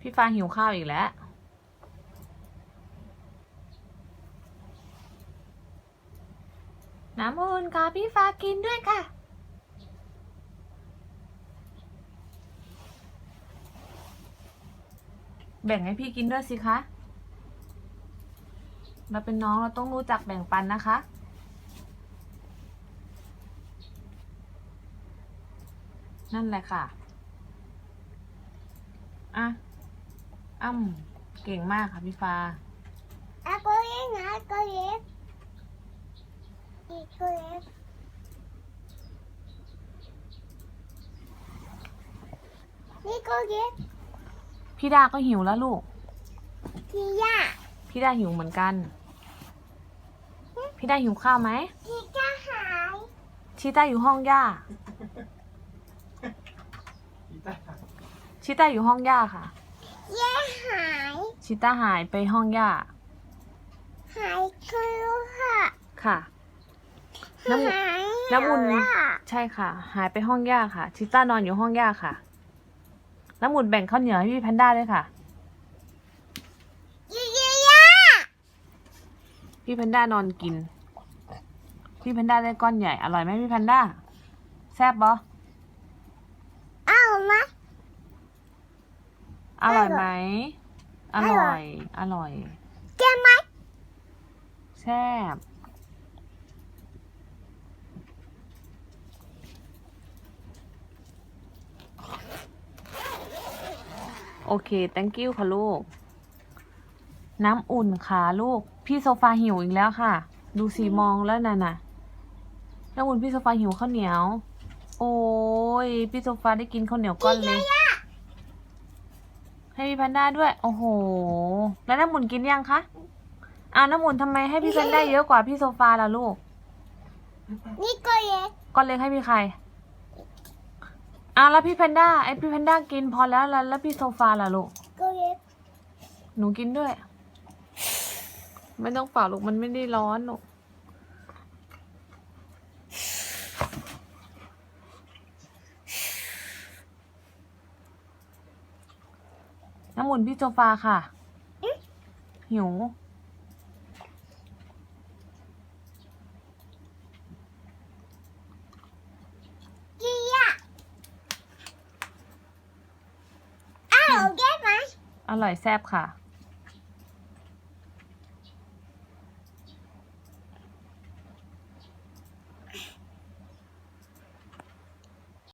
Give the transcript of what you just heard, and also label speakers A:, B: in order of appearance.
A: พี่ฟ้าหิวข้าวอีกแล้ว น้ำอุ่นค่ะพี่ฟ้ากินด้วยค่ะ แบ่งให้พี่กินด้วยสิคะ เราเป็นน้องเราต้องรู้จักแบ่งปันนะคะนั่นแหละค่ะ อะ อ้ำเก่งมากค่ะพี่ฟ้า
B: อากูเล็กนะกูเล็กอีกกูเล็กนี่กูเล็ก
A: พี่ดาก็หิวแล้วลูก
B: พี่ย่า
A: พี่ดาหิวเหมือนกัน พี่ดาหิวข้าวไหม
B: พี่จะหาย
A: ชิต้าอยู่ห้องย่า
C: อีต้า
A: ชิต้าอยู่ห้องย่าค่ะ
B: แย่ หาย
A: ชิต้าหายไปห้องย่า
B: หายคือค่ะ
A: ค่ะ น้ำ
B: หาย
A: น้ำอุ่น
B: แล้วค่ะ
A: ใช่ค่ะ หายไปห้องย่าค่ะ ชิต้านอนอยู่ห้องย่าค่ะ น้ำมุนแบ่งข้าวเหนียวให้พี่แพนด้าด้วยค่ะ
B: ยี่ยี่ย่า
A: พี่แพนด้านอนกิน พี่แพนด้าได้ก้อนใหญ่ อร่อยไหมพี่แพนด้า แซ่บปะ
B: เอามา
A: อร่อยไหม อ
B: อร่
A: ร่อ
B: อยย
A: อร่อย
B: เก็บไหม
A: แซ่บโอเค thank you ค่ะลูก น้ำอุ่นค่ะลูก พี่โซฟาหิวอีกแล้วค่ะ ดูสีมองแล้วน่ะน่ะ น้ำอุ่นพี่โซฟาหิวข้าวเหนียว โอ้ย พี่โซฟาได้กินข้าวเหนียวก้อนเลย ให้พี่แพนด้าด้วย โอ้โห แล้วน้ำอุ่นกินยังคะอ้าวน้ำอุ่นทำไมให้พี่แพนด้าเยอะกว่าพี่โซฟาล่ะลูก
B: นี่กูเล็ก
A: ก้อนเล็กให้พี่ใครอ้าวแล้วพี่แพนด้าไอพี่แพนด้ากินพอแล้วแล้วแล้วพี่โซฟาล่ะลูก
B: กูเล็ก
A: หนูกินด้วย ไม่ต้องเป่าลูกมันไม่ได้ร้อนลูก น้ำหมุนพี่โซฟาค่ะ หิว
B: ยี่ย่าเอาเก็บไหม
A: อร่อยแซ่บค่ะ